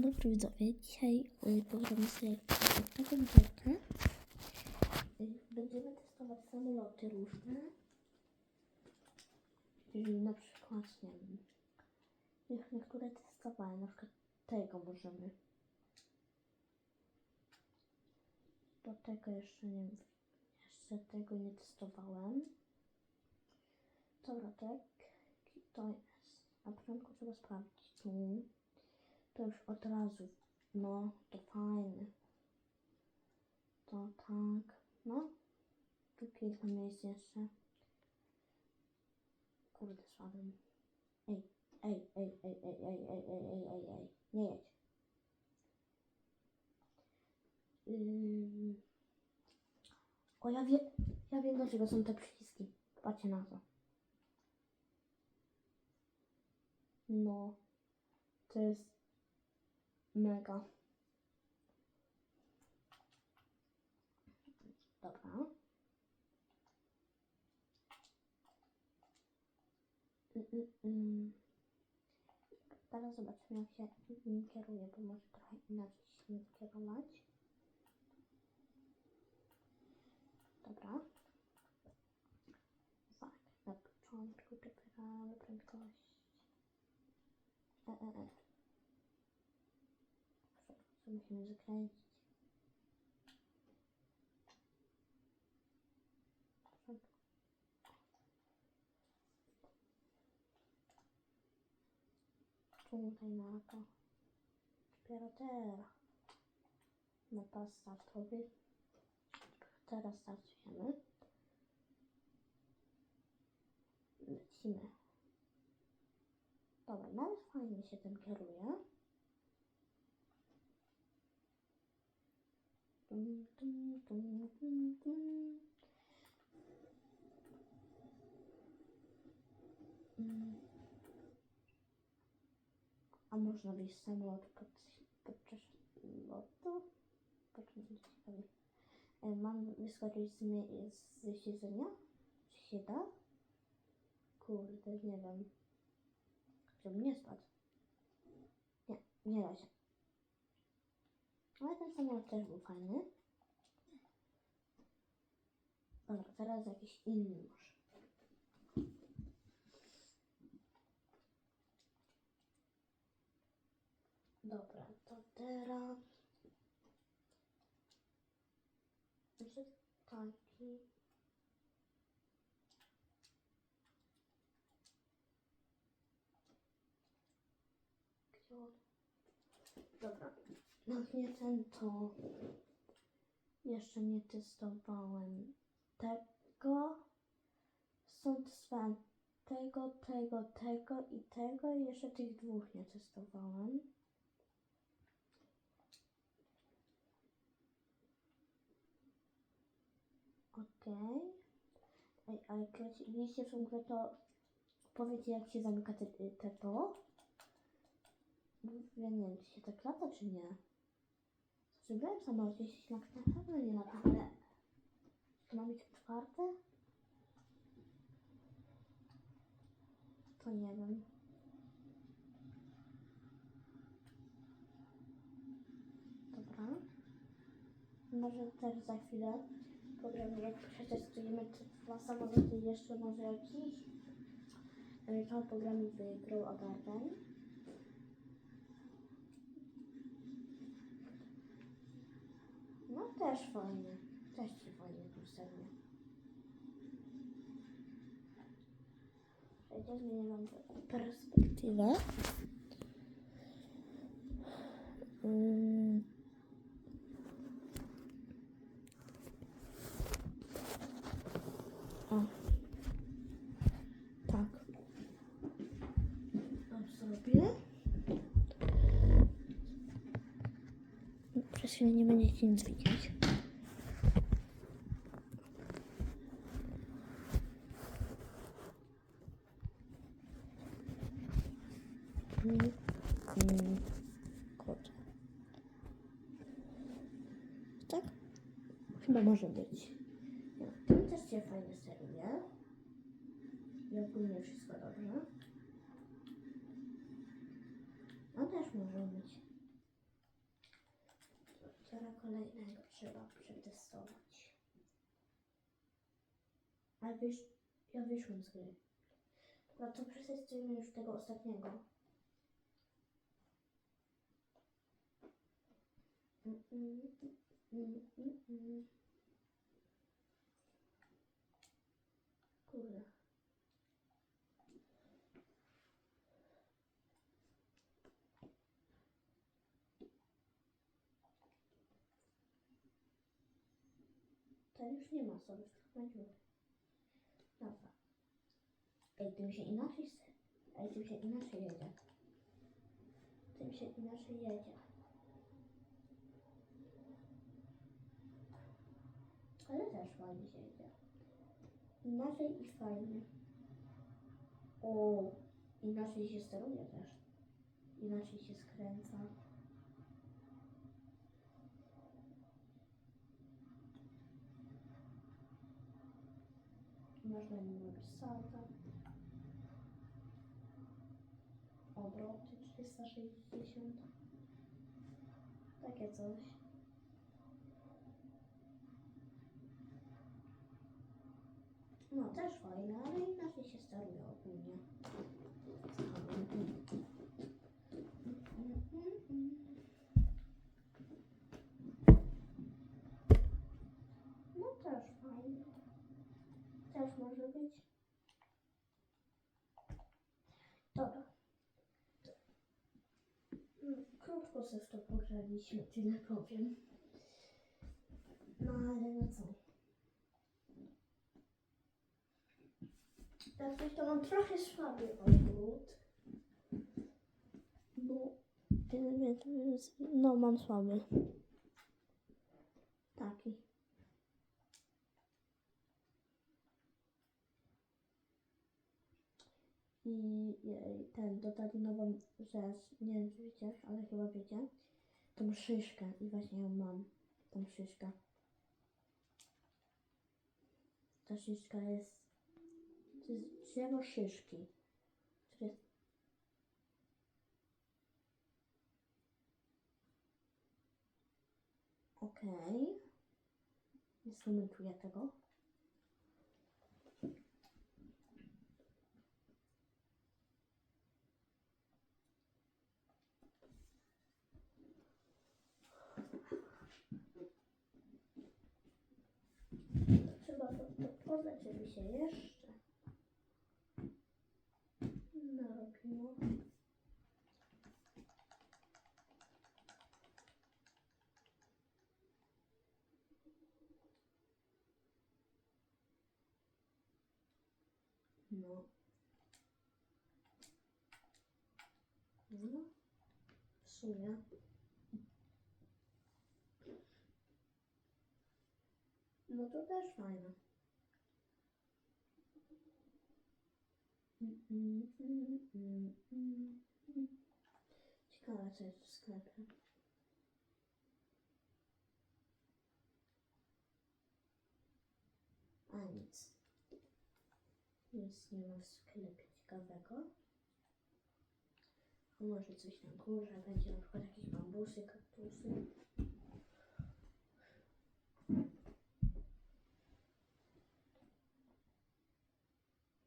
Dobry widzowie. Dzisiaj y, pogramy sobie taką gierkę. Y, Będziemy testować samoloty różne. Czyli na przykład, nie wiem, już niektóre testowałem, na przykład tego możemy. Do tego jeszcze nie wiem, jeszcze tego nie testowałem. Dobra, tak, to jest. Na początku trzeba sprawdzić. To już od razu. No, to fajne. To tak. No. Tu kilka miejsc jeszcze. Kurde, słabym. Ej, ej, ej, ej, ej, ej, ej, ej, ej, ej, ej. Nie jedź. Ym. O, ja wiem, ja wiem dlaczego są te przyciski. Patrzcie na to. No. To jest mega. Dobra. Mm, mm, mm. Teraz zobaczymy, jak się nim kieruje, bo może trochę inaczej się nim kierować. Dobra. Tak, na początku dobieramy prędkość. E, e, e. Musimy zakręcić? Tutaj na to. Dopiero teraz. Na pas startowy. Teraz startujemy. Lecimy. Dobra, nawet fajnie się tym kieruje. A można wyjść z samolotu pod, podczas lotu? E, Mam wyskoczyć z, z siedzenia? Czy się da? Kurde, nie wiem. Żeby nie spadł. Nie, nie da się. Ale ten samolot też był fajny. Dobra, teraz jakiś inny może. Dobra, to teraz... Może taki... Gdzie on? Dobra, no nie ten to. Jeszcze nie testowałem tego. Stąd testowałem tego, tego, tego i tego. Jeszcze tych dwóch nie testowałem. Okej. Ej, a jak lecieliście w tą grę, to powiecie jak się zamyka te, te to. Ja nie wiem, czy się tak lata, czy nie. Zrobiłem samolot, jeśli na pewno nie lata, ale... To ma być otwarte? To nie wiem. Dobra. Może też za chwilę powiem, jak przetestujemy te dwa samoloty jeszcze może jakiś. To programy wygrał Agarden. No też fajnie obserwuj. Ja też nie mam perspektywę. Hmm. O. Tak. Przez chwilę nie będziecie nic widzieć. Mm, mm, Kurde. Tak? Chyba może być. No, też się fajnie steruje. I ogólnie wszystko dobrze. No też może być. kolejnego trzeba przetestować. Ale wiesz, ja wyszłam z gry. Dobra, to przetestujemy już tego ostatniego. Kurde. To już nie ma sobie na dziury. Dobra. Ej, tym się inaczej se- Ej, tym się inaczej jedzie. Tym się inaczej jedzie. Ale też fajnie się jedzie. Inaczej i fajnie. O, inaczej się steruje też. Inaczej się skręca. Można nim robić salta. Obroty 360. Takie coś. No też fajne, ale inaczej się steruje ogólnie. No też fajnie. Też może być. Dobra. Mm, Krótko se w to pograliśmy, tyle powiem. No ale no co. Jak coś to mam trochę słaby ogród. Bo no mam słaby. Taki. I ten dodali nową rzecz, nie wiem czy wiecie, ale chyba wiecie, tą szyszkę i właśnie ją mam, tą szyszkę. Ta szyszka jest, to jest drzewo szyszki, które Okej. Nie skomentuję tego. Trzeba to, podać, żeby się No. No. W sumie. No to też fajne. Mm, mm, mm. Ciekawe co jest w sklepie. A nic. Nic nie ma w sklepie ciekawego. A może coś na górze będzie, na przykład jakieś bambusy, kaktusy.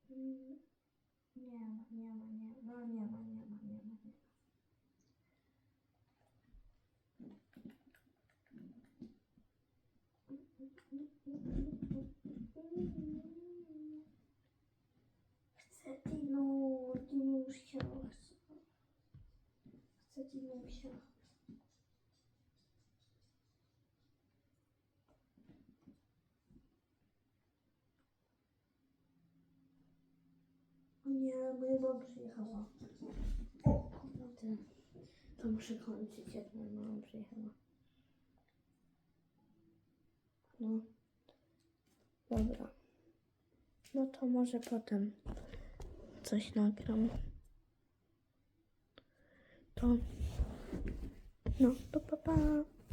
Mm, Nie ma, nie ma, nie ma, no nie ma, nie ma, nie ma, nie ma. Chcę dinusia. O nie, moja mama przyjechała. O kurde. To muszę kończyć, jak moja mama przyjechała. No. Dobra. No to może potem coś nagram. To. No, to pa pa.